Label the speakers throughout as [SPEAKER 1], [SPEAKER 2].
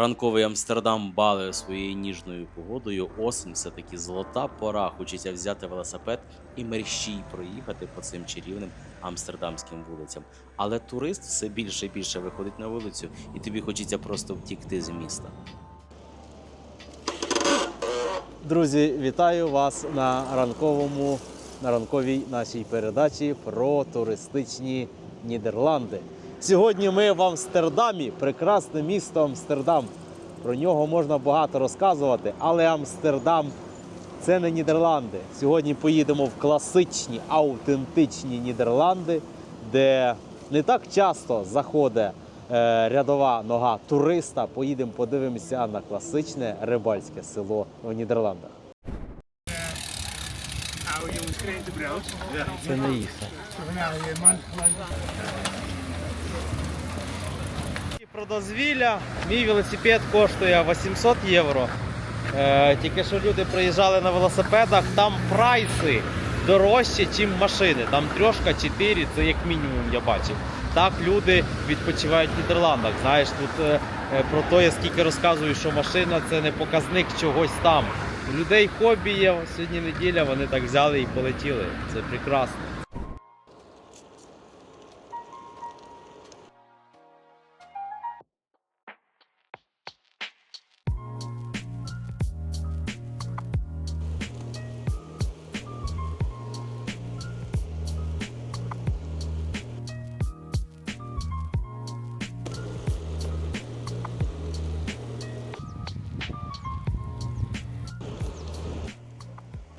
[SPEAKER 1] Ранковий Амстердам балує своєю ніжною погодою. Осень все таки золота пора. Хочеться взяти велосипед і мерщій проїхати по цим чарівним амстердамським вулицям. Але турист все більше і більше виходить на вулицю, і тобі хочеться просто втікти з міста.
[SPEAKER 2] Друзі, вітаю вас на ранковому на ранковій нашій передачі про туристичні Нідерланди. Сьогодні ми в Амстердамі, прекрасне місто Амстердам. Про нього можна багато розказувати, але Амстердам це не Нідерланди. Сьогодні поїдемо в класичні, аутентичні Нідерланди, де не так часто заходить е, рядова нога туриста. Поїдемо, подивимося на класичне рибальське село в Нідерландах. Це не їсти. Про дозвілля мій велосипед коштує 800 євро. Е, тільки що люди приїжджали на велосипедах, там прайси дорожчі, ніж машини. Там трьошка, чотири, це як мінімум я бачив. Так люди відпочивають в Нідерландах. Знаєш, тут е, е, про те, я скільки розказую, що машина це не показник чогось там. У людей хобі є, сьогодні неділя, вони так взяли і полетіли. Це прекрасно.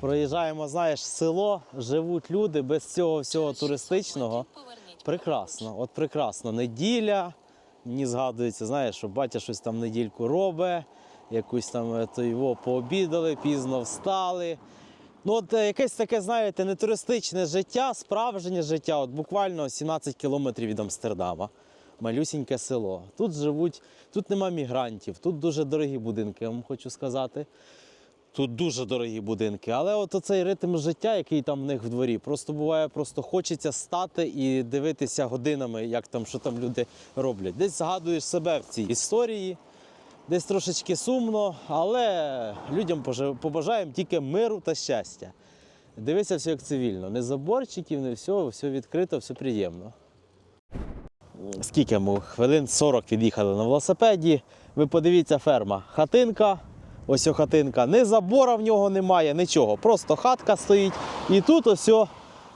[SPEAKER 2] Проїжджаємо, знаєш, село, живуть люди без цього всього туристичного. Прекрасно, от прекрасно. Неділя. Мені згадується, знаєш, що батя щось там недільку робить, якусь там е, то його пообідали, пізно встали. Ну, от е, якесь таке, знаєте, не туристичне життя, справжнє життя, от буквально 17 кілометрів від Амстердама. Малюсіньке село. Тут живуть, тут нема мігрантів, тут дуже дорогі будинки, я вам хочу сказати. Тут дуже дорогі будинки, але от оцей ритм життя, який там в них в дворі, просто буває, просто хочеться стати і дивитися годинами, як там, що там люди роблять. Десь згадуєш себе в цій історії, десь трошечки сумно, але людям побажаємо тільки миру та щастя. Дивися все як цивільно. Не заборчиків, не все, все відкрито, все приємно. Скільки ми? Хвилин 40 від'їхали на велосипеді. Ви подивіться, ферма. Хатинка. Ось о хатинка. Ні забора в нього немає, нічого. Просто хатка стоїть. І тут ось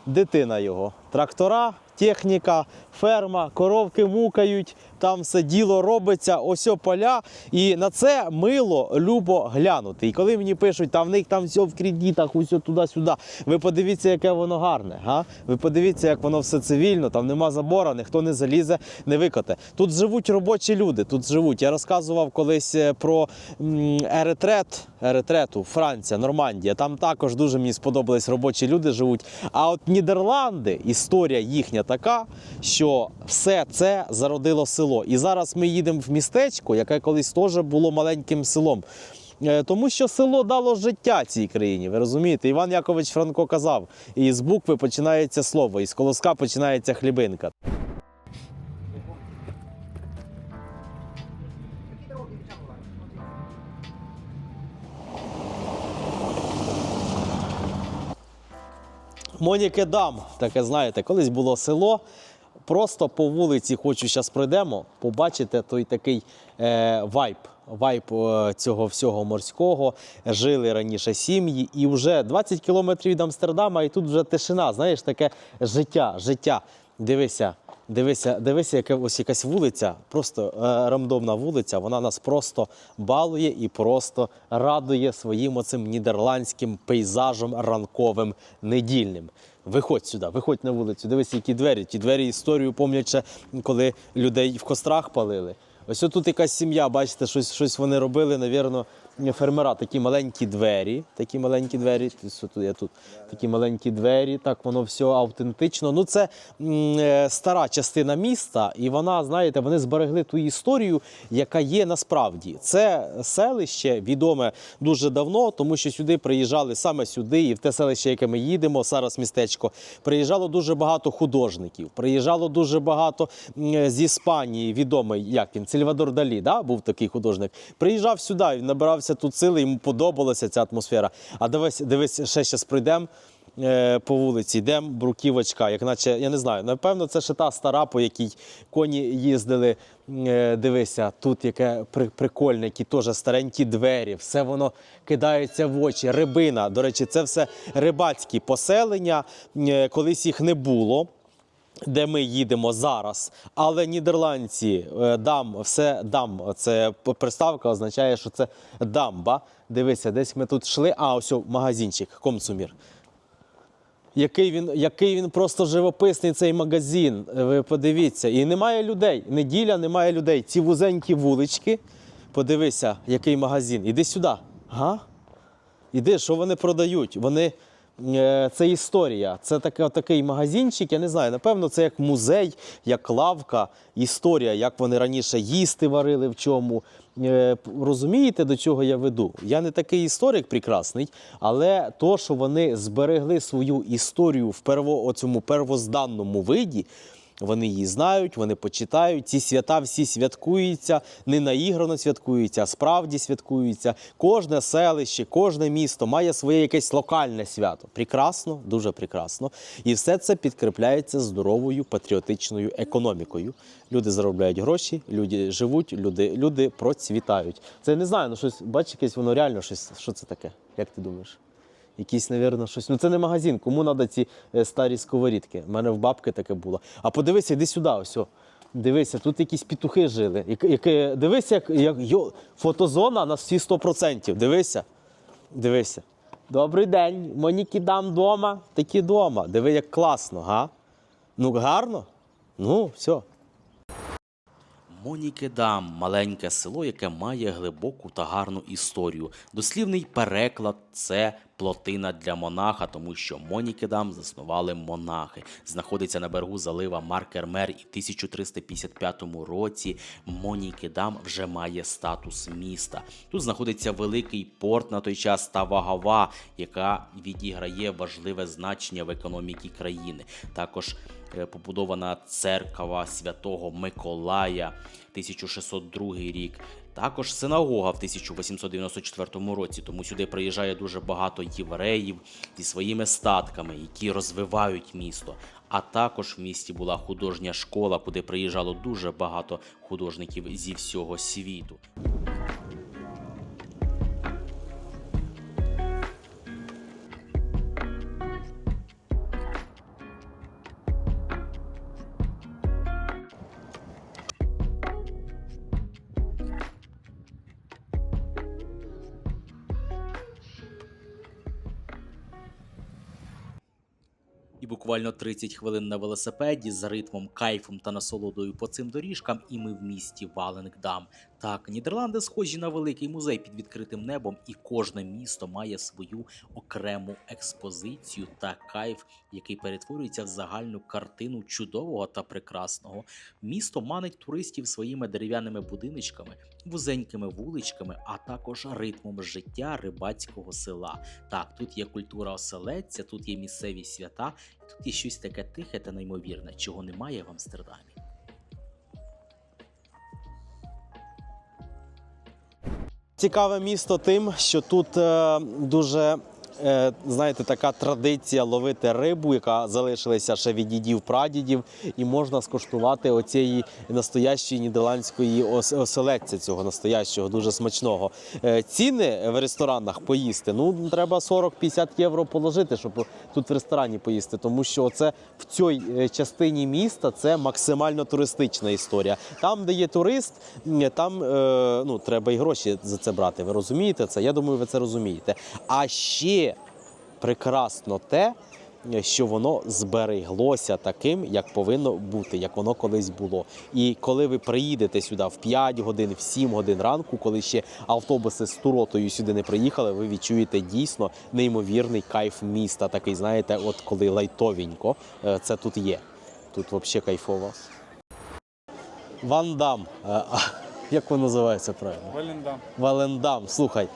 [SPEAKER 2] дитина його. Трактора, техніка, ферма, коровки мукають, там все діло робиться, ось поля. І на це мило любо глянути. І коли мені пишуть, там в них там все в кредитах, ось туди-сюди. Ви подивіться, яке воно гарне. Га? Ви подивіться, як воно все цивільно, там нема забора, ніхто не залізе, не викоте. Тут живуть робочі люди, тут живуть. Я розказував колись е, про Еретрет, Еретрету, Франція, Нормандія. Там також дуже мені сподобались робочі люди живуть. А от Нідерланди, історія їхня така, що все це зародило село. І зараз ми їдемо в містечко, яке колись теж було маленьким селом. Е, Тому що село дало життя цій країні, ви розумієте? Іван Якович Франко казав: і з букви починається слово, і з колоска починається хлібинка. Моніки дам, таке знаєте, колись було село. Просто по вулиці хочу зараз пройдемо, побачите той такий е, вайб. Вайб е, цього всього морського. Жили раніше сім'ї, і вже 20 кілометрів від Амстердама, і тут вже тишина. Знаєш, таке життя, життя. Дивися, дивися, дивися, яка ось якась вулиця, просто е, рандомна вулиця. Вона нас просто балує і просто радує своїм оцим нідерландським пейзажем ранковим недільним. Виходь сюди, виходь на вулицю. Дивися, які двері. Ті двері історію пам'ятають ще, коли людей в кострах палили. Ось тут якась сім'я, бачите, щось, щось вони робили, навірно, фермера такі маленькі двері, такі маленькі двері. Я тут такі маленькі двері, так воно все автентично. Ну це е, стара частина міста, і вона, знаєте, вони зберегли ту історію, яка є насправді. Це селище відоме дуже давно, тому що сюди приїжджали саме сюди, і в те селище, яке ми їдемо, зараз містечко, приїжджало дуже багато художників. Приїжджало дуже багато з Іспанії, відомий, як він, Сільвадор Далі, да? був такий художник. Приїжджав сюди, він набирався тут сили, йому подобалася ця атмосфера. А дивись, дивись, ще зараз пройдемо. е, По вулиці йдемо, бруківочка, як наче, я не знаю, напевно, це ще та стара, по якій коні їздили. Е, Дивися, тут яке прикольне, які теж старенькі двері, все воно кидається в очі. Рибина. До речі, це все рибацькі поселення. Е, Колись їх не було де ми їдемо зараз. Але нідерландці е, дам, все дам. Це приставка означає, що це дамба. Дивися, десь ми тут йшли. А, ось магазинчик, комсумір. Який він, який він просто живописний цей магазин. Ви подивіться. І немає людей. Неділя немає людей. Ці вузенькі вулички. Подивися, який магазин. Іди сюди. Га? Іди, що вони продають? Вони. Е, Це історія. Це так, такий магазинчик, я не знаю, напевно, це як музей, як лавка, історія, як вони раніше їсти варили в чому. Е, Розумієте, до чого я веду? Я не такий історик прекрасний, але то, що вони зберегли свою історію в перво, цьому первозданному виді, вони її знають, вони почитають. Ці свята всі святкуються, не наіграно святкуються, а справді святкуються. Кожне селище, кожне місто має своє якесь локальне свято. Прекрасно, дуже прекрасно. І все це підкріпляється здоровою патріотичною економікою. Люди заробляють гроші, люди живуть, люди, люди процвітають. Це не знаю, ну щось бачиш, якесь воно реально щось. Що це таке? Як ти думаєш? Якісь, навірно, щось. Ну це не магазин. Кому треба ці е, старі сковорідки? У мене в бабки таке було. А подивися, йди сюди, ось. о. Дивися, тут якісь петухи жили. Як, яке- дивися, як, як йо, фотозона на всі 100%. Дивися. Дивися. Добрий день. Моніки дам дома. Такі дома. Диви, як класно, га? Ну, гарно? Ну, все.
[SPEAKER 1] Монікедам маленьке село, яке має глибоку та гарну історію. Дослівний переклад це плотина для монаха, тому що Монікедам заснували монахи. Знаходиться на берегу залива Маркермер, і в 1355 році Монікедам вже має статус міста. Тут знаходиться великий порт на той час та вагава, яка відіграє важливе значення в економіці країни. Також побудована церква святого Миколая 1602 рік. Також синагога в 1894 році, тому сюди приїжджає дуже багато євреїв зі своїми статками, які розвивають місто. А також в місті була художня школа, куди приїжджало дуже багато художників зі всього світу. І буквально 30 хвилин на велосипеді з ритмом, кайфом та насолодою по цим доріжкам, і ми в місті Валенгдам. Так, Нідерланди схожі на великий музей під відкритим небом, і кожне місто має свою окрему експозицію та кайф, який перетворюється в загальну картину чудового та прекрасного. Місто манить туристів своїми дерев'яними будиночками, вузенькими вуличками, а також ритмом життя рибацького села. Так, тут є культура оселедця, тут є місцеві свята, тут є щось таке тихе та неймовірне, чого немає в Амстердамі.
[SPEAKER 2] Цікаве місто тим, що тут е, дуже. Е, Знаєте, така традиція ловити рибу, яка залишилася ще від дідів прадідів, і можна скуштувати оцієї настоящої нідерландської ос- оселедця, цього настоящого, дуже смачного. Е, Ціни в ресторанах поїсти. Ну треба 40-50 євро положити, щоб тут в ресторані поїсти, тому що це в цій е, частині міста це максимально туристична історія. Там, де є турист, там ну треба і гроші за це брати. Ви розумієте це? Я думаю, ви це розумієте. А ще прекрасно те, що воно збереглося таким, як повинно бути, як воно колись було. І коли ви приїдете сюди в 5 годин, в 7 годин ранку, коли ще автобуси з туротою сюди не приїхали, ви відчуєте дійсно неймовірний кайф міста. Такий, знаєте, от коли лайтовенько, е, це тут є. Тут взагалі кайфово. Вандам. Е, Як воно називається правильно?
[SPEAKER 3] Валендам.
[SPEAKER 2] Валендам. Слухай.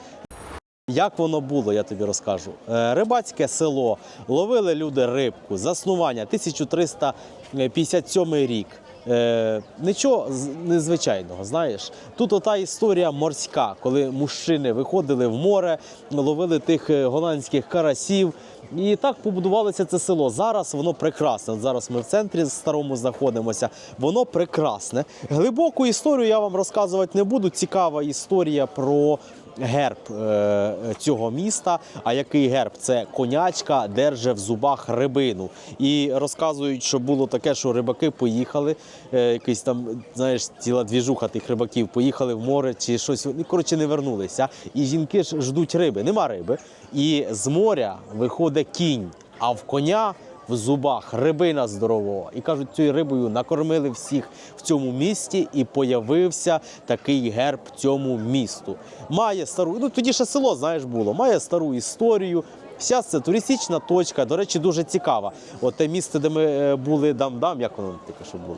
[SPEAKER 2] Як воно було, я тобі розкажу. Е, Рибацьке село, ловили люди рибку, заснування 1357 рік. Е, нічого незвичайного, знаєш. Тут ота історія морська, коли мужчини виходили в море, ловили тих е, голландських карасів. І так побудувалося це село. Зараз воно прекрасне. Зараз ми в центрі старому знаходимося. Воно прекрасне. Глибоку історію я вам розказувати не буду. Цікава історія про герб е, цього міста. А який герб? Це конячка держа в зубах рибину. І розказують, що було таке, що рибаки поїхали, е, якийсь там, знаєш, ціла двіжуха тих рибаків, поїхали в море чи щось. Ну, коротше, не вернулися. І жінки ж ждуть риби. Нема риби. І з моря виходить кінь, а в коня. В зубах рибина здорового. І кажуть, цією рибою накормили всіх в цьому місті, і появився такий герб цьому місту. Має стару, ну тоді ще село, знаєш, було, має стару історію. Зараз це туристична точка, до речі, дуже цікава. От те місце, де ми е, були дам-дам, як воно таке, що було?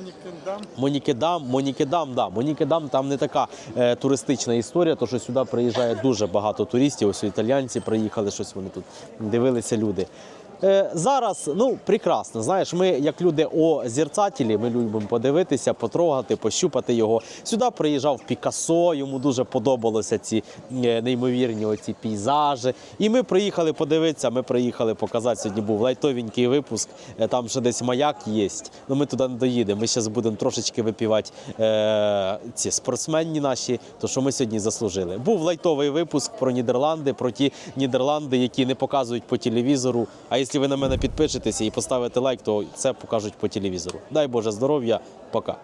[SPEAKER 3] Монікендам.
[SPEAKER 2] Монікедам, Монікедам, да. Монікедам там не така е, туристична історія, тому що сюди приїжджає дуже багато туристів. Ось італійці приїхали, щось вони тут дивилися люди. Е, зараз ну прекрасно. Знаєш, ми як люди озерцателі, ми любимо подивитися, потрогати, пощупати його. Сюди приїжджав Пікассо, йому дуже подобалося ці е, неймовірні оці пейзажі. І ми приїхали подивитися. Ми приїхали показати. Сьогодні був лайтовенький випуск. е, Там ще десь маяк є. Ну ми туди не доїдемо. Ми зараз будемо трошечки випівати е, ці спортсменні наші, то що ми сьогодні заслужили. Був лайтовий випуск про Нідерланди, про ті Нідерланди, які не показують по телевізору. А якщо ви на мене підпишетеся і поставите лайк, то це покажуть по телевізору. Дай Боже здоров'я, пока.